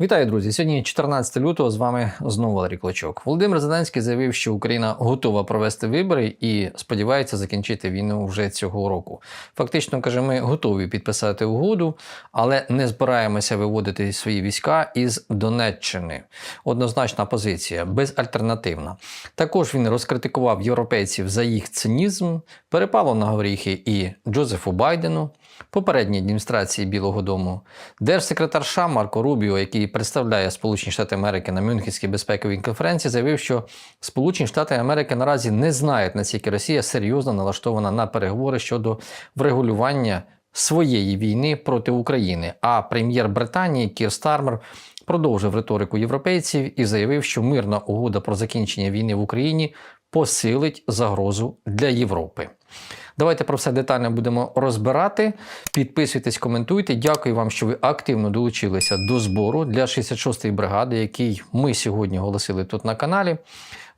Вітаю, друзі! Сьогодні 14 лютого з вами знову Валерій Клочок. Володимир Зеленський заявив, що Україна готова провести вибори і сподівається закінчити війну вже цього року. Фактично каже, ми готові підписати угоду, але не збираємося виводити свої війська із Донеччини. Однозначна позиція, безальтернативна. Також він розкритикував європейців за їх цинізм, перепало на горіхи і Джозефу Байдену. Попередній адміністрації Білого Дому, держсекретар США Марко Рубіо, який представляє Сполучені Штати Америки на Мюнхенській безпековій конференції, заявив, що Сполучені Штати Америки наразі не знають, наскільки Росія серйозно налаштована на переговори щодо врегулювання своєї війни проти України. А прем'єр Британії Кір Стармер продовжив риторику європейців і заявив, що мирна угода про закінчення війни в Україні посилить загрозу для Європи. Давайте про все детально будемо розбирати. Підписуйтесь, коментуйте. Дякую вам, що ви активно долучилися до збору для 66-ї бригади, який ми сьогодні оголосили тут на каналі.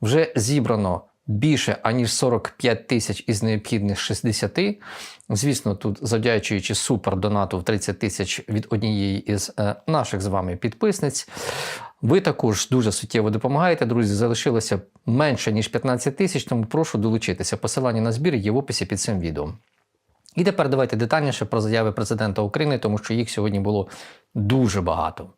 Вже зібрано більше аніж 45 тисяч із необхідних 60. Звісно, тут завдячуючи супердонату в 30 тисяч від однієї із е, наших з вами підписниць. Ви також дуже суттєво допомагаєте, друзі. Залишилося менше ніж 15 тисяч, тому прошу долучитися. Посилання на збір є в описі під цим відео. І тепер давайте детальніше про заяви президента України, тому що їх сьогодні було дуже багато.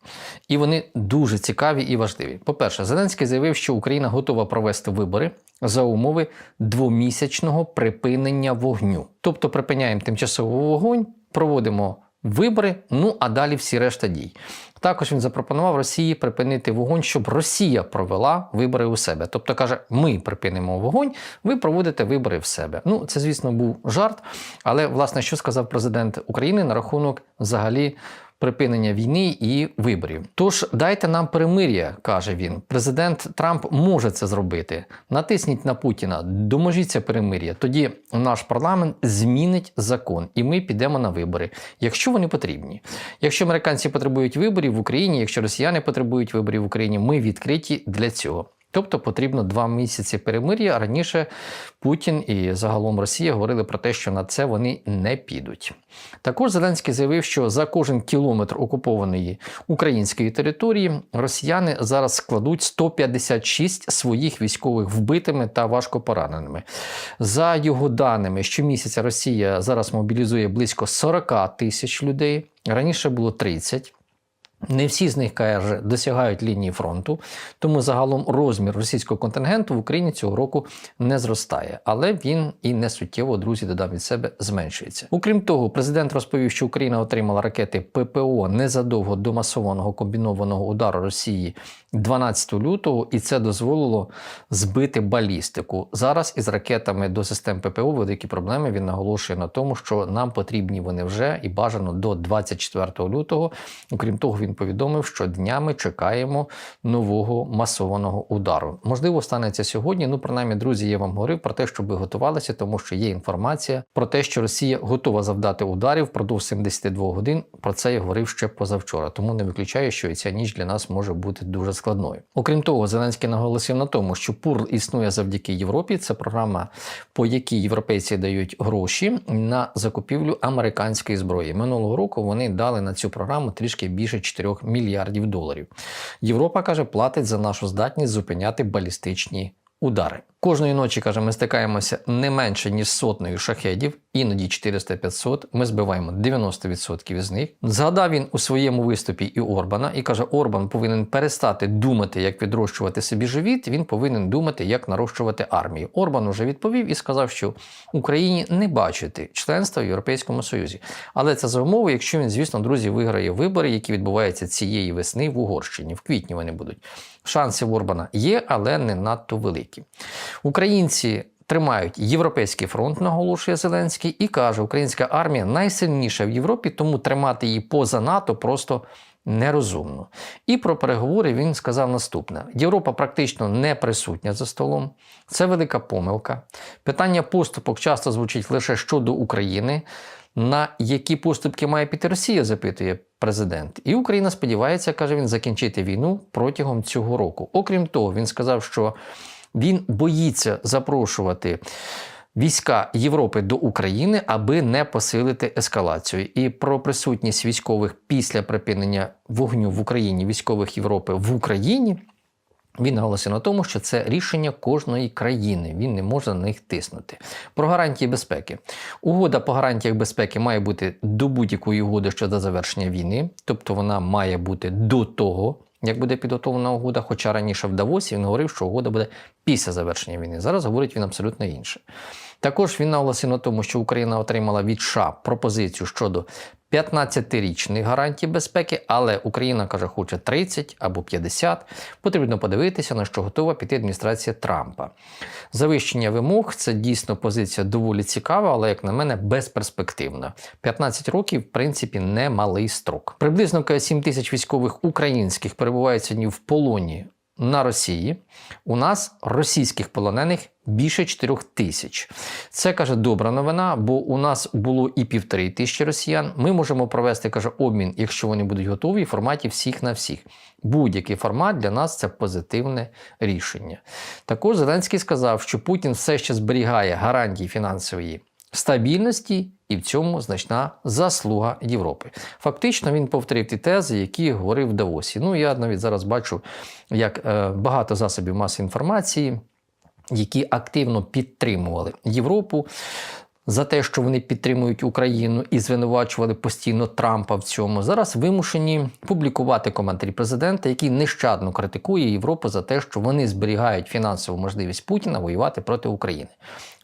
І вони дуже цікаві і важливі. По-перше, Зеленський заявив, що Україна готова провести вибори за умови двомісячного припинення вогню. Тобто припиняємо тимчасовий вогонь, проводимо вибори, ну а далі всі решта дій. Також він запропонував Росії припинити вогонь, щоб Росія провела вибори у себе. Тобто каже, ми припинимо вогонь, ви проводите вибори в себе. Ну, це, звісно, був жарт. Але, власне, що сказав президент України на рахунок взагалі припинення війни і виборів. Тож дайте нам перемир'я, каже він. Президент Трамп може це зробити. Натисніть на Путіна, доможіться перемир'я. Тоді наш парламент змінить закон, і ми підемо на вибори, якщо вони потрібні. Якщо американці потребують виборів в Україні, якщо росіяни потребують виборів в Україні, ми відкриті для цього. Тобто потрібно два місяці перемир'я. Раніше Путін і загалом Росія говорили про те, що на це вони не підуть. Також Зеленський заявив, що за кожен кілометр окупованої української території росіяни зараз складуть 156 своїх військових вбитими та важкопораненими. За його даними, щомісяця Росія зараз мобілізує близько 40 тисяч людей. Раніше було 30. Не всі з них каже, досягають лінії фронту, тому загалом розмір російського контингенту в Україні цього року не зростає, але він і не суттєво, друзі, додам від себе, зменшується. Окрім того, президент розповів, що Україна отримала ракети ППО незадовго до масованого комбінованого удару Росії 12 лютого, і це дозволило збити балістику. Зараз із ракетами до систем ППО великі проблеми. Він наголошує на тому, що нам потрібні вони вже і бажано до 24 лютого. Окрім того, він повідомив, що днями чекаємо нового масованого удару. Можливо, станеться сьогодні. Ну, принаймні, друзі, я вам говорив про те, щоб ви готувалися, тому що є інформація про те, що Росія готова завдати ударів впродовж 72 годин. Про це я говорив ще позавчора. Тому не виключаю, що і ця ніч для нас може бути дуже складною. Окрім того, Зеленський наголосив на тому, що ПУРЛ існує завдяки Європі. Це програма, по якій європейці дають гроші на закупівлю американської зброї. Минулого року вони дали на цю програму трішки більше 4 мільярдів доларів. Європа каже, платить за нашу здатність зупиняти балістичні удари. Кожної ночі каже, ми стикаємося не менше ніж сотнею шахедів, іноді 400-500, Ми збиваємо 90% із них. Згадав він у своєму виступі і Орбана і каже: Орбан повинен перестати думати, як відрощувати собі живіт. Він повинен думати, як нарощувати армію. Орбан уже відповів і сказав, що Україні не бачити членства в Європейському Союзі. Але це за умови, якщо він, звісно, друзі, виграє вибори, які відбуваються цієї весни в Угорщині. В квітні вони будуть. Шанси в Орбана є, але не надто великі. Українці тримають європейський фронт, наголошує Зеленський, і каже, українська армія найсильніша в Європі, тому тримати її поза НАТО просто нерозумно. І про переговори він сказав наступне: Європа практично не присутня за столом. Це велика помилка. Питання поступок часто звучить лише щодо України. На які поступки має піти Росія, запитує президент. І Україна сподівається, каже він, закінчити війну протягом цього року. Окрім того, він сказав, що він боїться запрошувати війська Європи до України, аби не посилити ескалацію. І про присутність військових після припинення вогню в Україні, військових Європи в Україні. Він наголосив на тому, що це рішення кожної країни. Він не може на них тиснути. Про гарантії безпеки. Угода по гарантіях безпеки має бути до будь-якої угоди щодо завершення війни, тобто вона має бути до того, як буде підготовлена угода. Хоча раніше в Давосі він говорив, що угода буде після завершення війни. Зараз говорить він абсолютно інше. Також він наголосив на тому, що Україна отримала від США пропозицію щодо 15-річних гарантій безпеки, але Україна каже, хоче 30 або 50. Потрібно подивитися, на що готова піти адміністрація Трампа. Завищення вимог це дійсно позиція доволі цікава, але, як на мене, безперспективна. 15 років, в принципі, не малий строк. Приблизно 7 тисяч військових українських перебувають сьогодні в полоні на Росії. У нас російських полонених більше 4 тисяч. Це каже добра новина, бо у нас було і півтори тисячі росіян. Ми можемо провести каже обмін, якщо вони будуть готові, в форматі всіх на всіх. Будь-який формат для нас це позитивне рішення. Також Зеленський сказав, що Путін все ще зберігає гарантії фінансової стабільності, і в цьому значна заслуга Європи. Фактично він повторив ті тези, які говорив в Давосі. Ну я навіть зараз бачу, як е, багато засобів масової інформації. Які активно підтримували Європу за те, що вони підтримують Україну і звинувачували постійно Трампа в цьому, зараз вимушені публікувати коментарі президента, який нещадно критикує Європу за те, що вони зберігають фінансову можливість Путіна воювати проти України.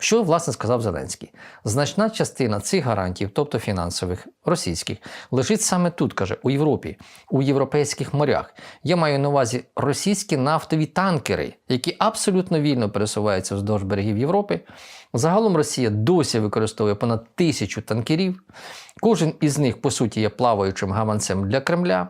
Що власне сказав Зеленський? Значна частина цих гарантій, тобто фінансових російських, лежить саме тут, каже, у Європі, у європейських морях. Я маю на увазі російські нафтові танкери, які абсолютно вільно пересуваються вздовж берегів Європи. Загалом Росія досі використовує понад тисячу танкерів. Кожен із них, по суті, є плаваючим гаманцем для Кремля.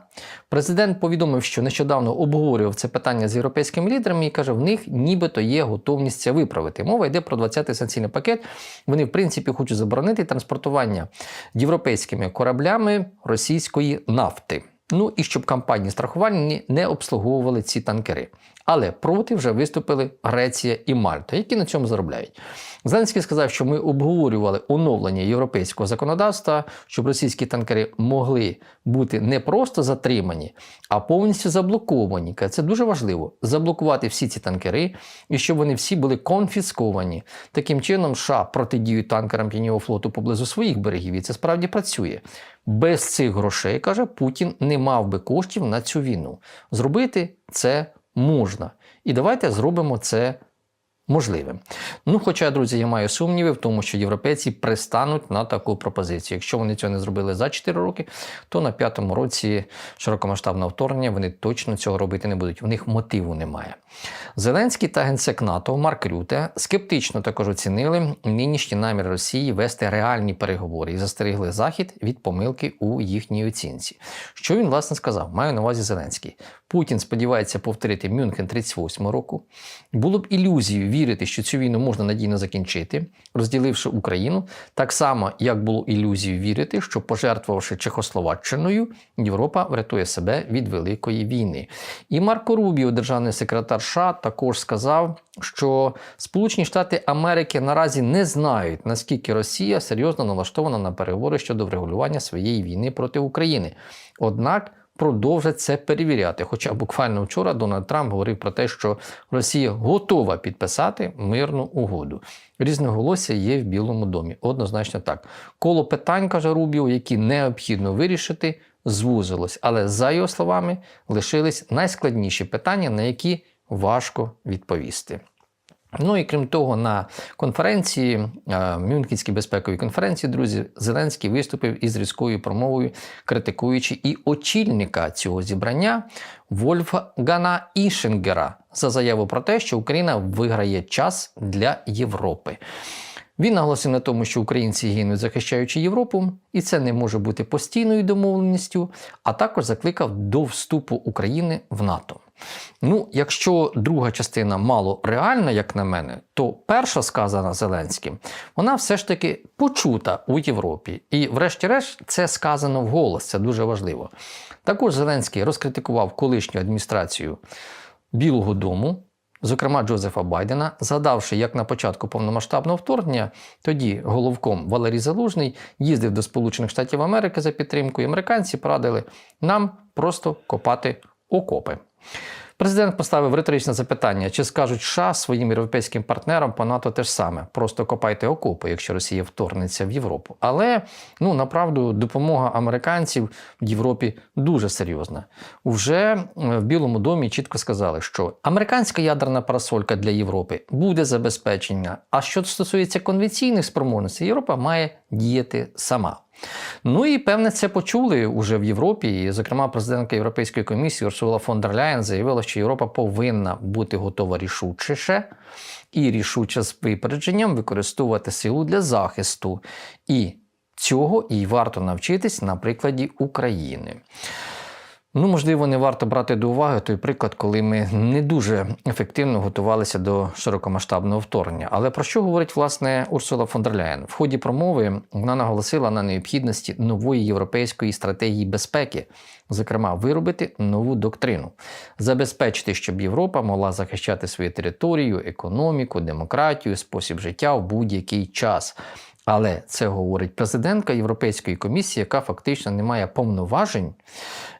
Президент повідомив, що нещодавно обговорював це питання з європейськими лідерами і каже, в них нібито є готовність це виправити. Мова йде про 20-й санкційний пакет. Вони, в принципі, хочуть заборонити транспортування європейськими кораблями російської нафти. Ну і щоб компанії страхувальні не обслуговували ці танкери. Але проти вже виступили Греція і Мальта, які на цьому заробляють. Зеленський сказав, що ми обговорювали оновлення європейського законодавства, щоб російські танкери могли бути не просто затримані, а повністю заблоковані. Це дуже важливо заблокувати всі ці танкери і щоб вони всі були конфісковані. Таким чином, США протидіють танкерам Північного флоту поблизу своїх берегів, і це справді працює. Без цих грошей, каже Путін, не мав би коштів на цю війну. Зробити це можна. І давайте зробимо це можливим. Ну, хоча, друзі, я маю сумніви в тому, що європейці пристануть на таку пропозицію. Якщо вони цього не зробили за 4 роки, то на п'ятому році широкомасштабного вторгнення вони точно цього робити не будуть. У них мотиву немає. Зеленський та генсек НАТО Марк Рюте скептично також оцінили нинішні наміри Росії вести реальні переговори і застерегли Захід від помилки у їхній оцінці. Що він власне сказав? Маю на увазі Зеленський. Путін сподівається повторити Мюнхен 38 року. Було б ілюзією вірити, що цю війну можна надійно закінчити, розділивши Україну, так само, як було ілюзією вірити, що пожертвувавши Чехословаччиною, Європа врятує себе від великої війни. І Марко Рубіо, державний секретар США, також сказав, що Сполучені Штати Америки наразі не знають, наскільки Росія серйозно налаштована на переговори щодо врегулювання своєї війни проти України. Однак продовжать це перевіряти. Хоча буквально вчора Дональд Трамп говорив про те, що Росія готова підписати мирну угоду. Різноголосся є в Білому домі. Однозначно так. Коло питань, каже Рубіо, які необхідно вирішити, звузилось. Але за його словами лишились найскладніші питання, на які важко відповісти. Ну і крім того, на конференції, е, Мюнхенській безпековій конференції, друзі, Зеленський виступив із різкою промовою, критикуючи і очільника цього зібрання Вольфгана Ішингера за заяву про те, що Україна виграє час для Європи. Він наголосив на тому, що українці гинуть, захищаючи Європу, і це не може бути постійною домовленістю, а також закликав до вступу України в НАТО. Ну, якщо друга частина мало реальна, як на мене, то перша сказана Зеленським, вона все ж таки почута у Європі. І, врешті-решт, це сказано вголос, це дуже важливо. Також Зеленський розкритикував колишню адміністрацію Білого Дому зокрема Джозефа Байдена, згадавши, як на початку повномасштабного вторгнення тоді головком Валерій Залужний їздив до Сполучених Штатів Америки за підтримкою. Американці порадили нам просто копати окопи. Президент поставив риторичне запитання: чи скажуть США своїм європейським партнерам по НАТО те ж саме? Просто копайте окопи, якщо Росія вторгнеться в Європу. Але ну направду допомога американців в Європі дуже серйозна. Уже е, в Білому домі чітко сказали, що американська ядерна парасолька для Європи буде забезпечена. А що стосується конвенційних спроможностей, Європа має діяти сама. Ну і певне це почули уже в Європі. І, зокрема, президентка Європейської комісії Урсула фон дер Ляєн заявила, що Європа повинна бути готова рішучіше і рішуче з випередженням використовувати силу для захисту. І цього їй варто навчитись на прикладі України. Ну, можливо, не варто брати до уваги той приклад, коли ми не дуже ефективно готувалися до широкомасштабного вторгнення. Але про що говорить власне Урсула фон дер Ляєн? В ході промови вона наголосила на необхідності нової європейської стратегії безпеки, зокрема, виробити нову доктрину, забезпечити, щоб Європа могла захищати свою територію, економіку, демократію, спосіб життя в будь-який час. Але це говорить президентка Європейської комісії, яка фактично не має повноважень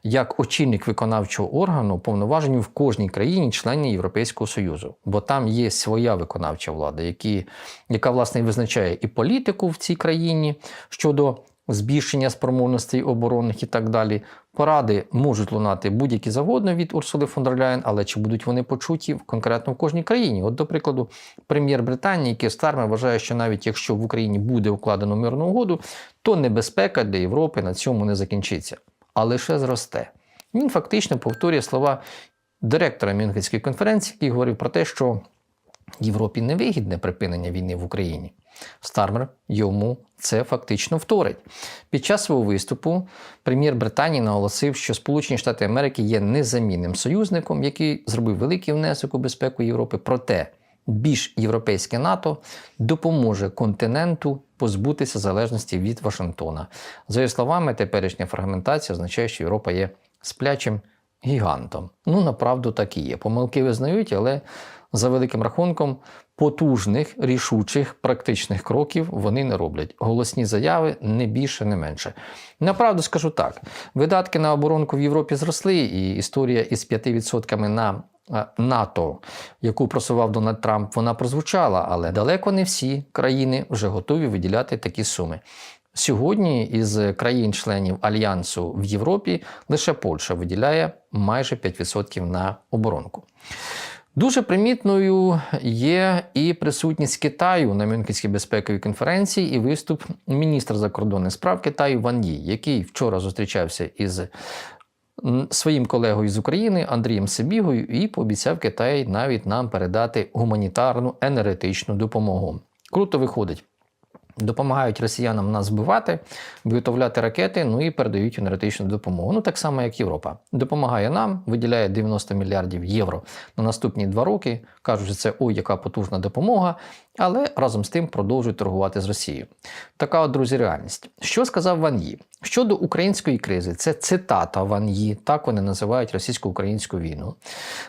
як очільник виконавчого органу, повноважень в кожній країні, члені Європейського Союзу. Бо там є своя виконавча влада, які, яка власне визначає і політику в цій країні щодо збільшення спроможностей оборонних і так далі. Поради можуть лунати будь-які завгодно від Урсули фон дер Ляєн, але чи будуть вони почуті конкретно в кожній країні? От, до прикладу, прем'єр Британії Кір Стармер вважає, що навіть якщо в Україні буде укладено мирну угоду, то небезпека для Європи на цьому не закінчиться, а лише зросте. Він фактично повторює слова директора Мюнхенської конференції, який говорив про те, що Європі невигідне припинення війни в Україні. Стармер йому це фактично вторить. Під час свого виступу прем'єр Британії наголосив, що Сполучені Штати Америки є незамінним союзником, який зробив великий внесок у безпеку Європи. Проте більш європейське НАТО допоможе континенту позбутися залежності від Вашингтона. За його словами, теперішня фрагментація означає, що Європа є сплячим гігантом. Ну, направду так і є. Помилки визнають, але за великим рахунком потужних, рішучих, практичних кроків вони не роблять. Голосні заяви не більше, не менше. Направду скажу так: видатки на оборонку в Європі зросли, і історія із 5% на е, НАТО, яку просував Дональд Трамп, вона прозвучала, але далеко не всі країни вже готові виділяти такі суми. Сьогодні із країн-членів Альянсу в Європі лише Польща виділяє майже 5% на оборонку. Дуже примітною є і присутність Китаю на Мюнхенській безпековій конференції і виступ міністра закордонних справ Китаю Ван Ї, який вчора зустрічався із своїм колегою з України Андрієм Сибігою і пообіцяв Китай навіть нам передати гуманітарну енергетичну допомогу. Круто виходить. Допомагають росіянам нас збивати, виготовляти ракети, ну і передають енергетичну допомогу. Ну так само, як Європа. Допомагає нам, виділяє 90 мільярдів євро на наступні два роки. Кажуть, що це ой, яка потужна допомога, але разом з тим продовжують торгувати з Росією. Така от, друзі, реальність. Що сказав Ван Ї? Щодо української кризи, це цитата Ван Ї, так вони називають російсько-українську війну.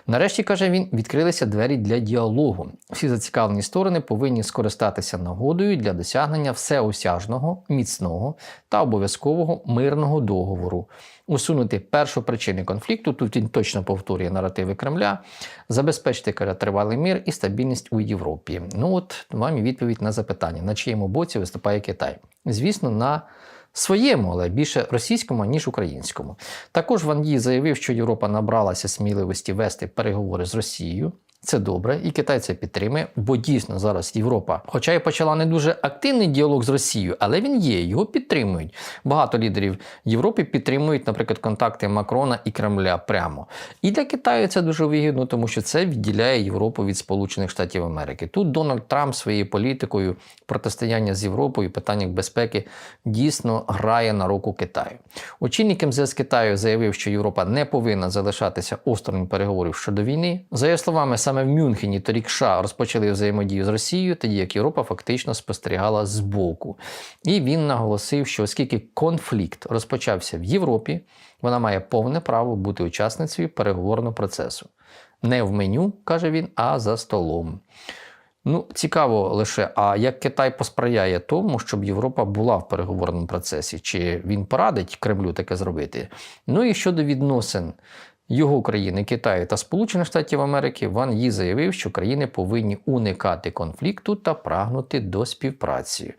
Нарешті, каже він, відкрилися двері для діалогу. Всі зацікавлені сторони повинні скористатися нагодою для досягнення всеосяжного, міцного та обов'язкового мирного договору, усунути першу причини конфлікту. Тут він точно повторює наративи Кремля, забезпечити каже, тривалий мир і стабільність у Європі. Ну от вам і відповідь на запитання, на чиєму боці виступає Китай. Звісно, на Своєму, але більше російському, ніж українському. Також Ван Ї заявив, що Європа набралася сміливості вести переговори з Росією. Це добре, і Китай це підтримує, бо дійсно зараз Європа, хоча й почала не дуже активний діалог з Росією, але він є, його підтримують. Багато лідерів Європи підтримують, наприклад, контакти Макрона і Кремля прямо. І для Китаю це дуже вигідно, тому що це відділяє Європу від Сполучених Штатів Америки. Тут Дональд Трамп своєю політикою протистояння з Європою, питаннях безпеки дійсно грає на руку Китаю. Очільник МЗС Китаю заявив, що Європа не повинна залишатися осторонь переговорів щодо війни. За його словами, саме саме в Мюнхені торік США розпочали взаємодію з Росією, тоді як Європа фактично спостерігала збоку. І він наголосив, що оскільки конфлікт розпочався в Європі, вона має повне право бути учасницею переговорного процесу. Не в меню, каже він, а за столом. Ну, цікаво лише, а як Китай посприяє тому, щоб Європа була в переговорному процесі, чи він порадить Кремлю таке зробити? Ну і щодо відносин його країни, Китаю та Сполучених Штатів Америки, Ван Ї заявив, що країни повинні уникати конфлікту та прагнути до співпраці.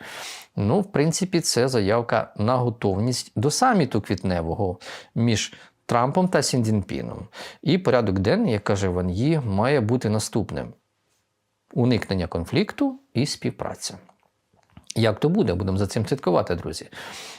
Ну, в принципі, це заявка на готовність до саміту квітневого між Трампом та Сіндзінпіном. І порядок денний, як каже Ван Ї, має бути наступним: уникнення конфлікту і співпраця. Як то буде, будемо за цим слідкувати, друзі.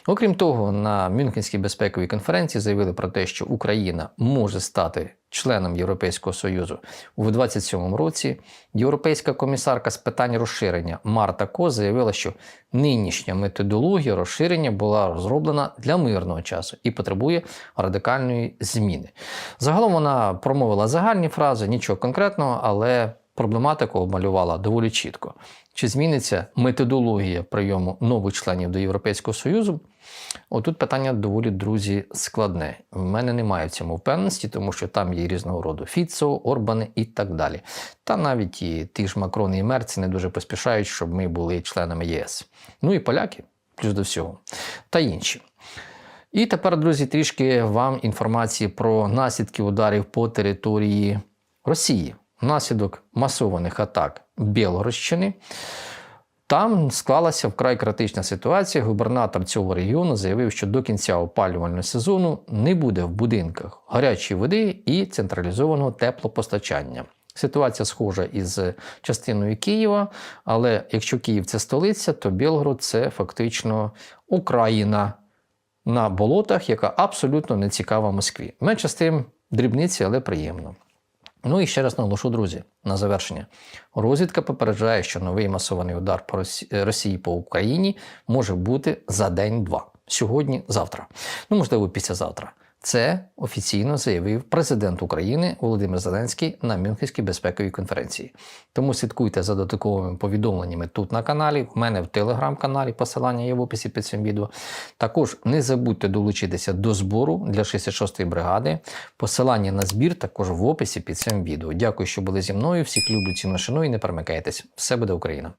Окрім того, на Мюнхенській безпековій конференції заявили про те, що Україна може стати членом Європейського Союзу у 2027 році. Європейська комісарка з питань розширення Марта Ко заявила, що нинішня методологія розширення була розроблена для мирного часу і потребує радикальної зміни. Загалом вона промовила загальні фрази, нічого конкретного, але проблематику обмалювала доволі чітко. Чи зміниться методологія прийому нових членів до Європейського Союзу? Отут питання доволі, друзі, складне. В мене немає в цьому впевненості, тому що там є різного роду Фіцо, Орбани і так далі. Та навіть і ті ж Макрон і Мерці не дуже поспішають, щоб ми були членами ЄС. Ну і поляки, плюс до всього, та інші. І тепер, друзі, трішки вам інформації про наслідки ударів по території Росії внаслідок масованих атак Білгородщини. Там склалася вкрай критична ситуація. Губернатор цього регіону заявив, що до кінця опалювального сезону не буде в будинках гарячої води і централізованого теплопостачання. Ситуація схожа із частиною Києва, але якщо Київ це столиця, то Білгород це фактично Україна на болотах, яка абсолютно не цікава Москві. Менше з тим дрібниці, але приємно. Ну і ще раз наголошу, друзі, на завершення. Розвідка попереджає, що новий масований удар по Росії по Україні може бути за день-два. Сьогодні, завтра. Ну, можливо, післязавтра. Це офіційно заявив президент України Володимир Зеленський на Мюнхенській безпековій конференції. Тому слідкуйте за додатковими повідомленнями тут на каналі, в мене в телеграм-каналі, посилання є в описі під цим відео. Також не забудьте долучитися до збору для 66-ї бригади. Посилання на збір також в описі під цим відео. Дякую, що були зі мною. Всіх люблю ціну шаную і не перемикайтесь. Все буде Україна!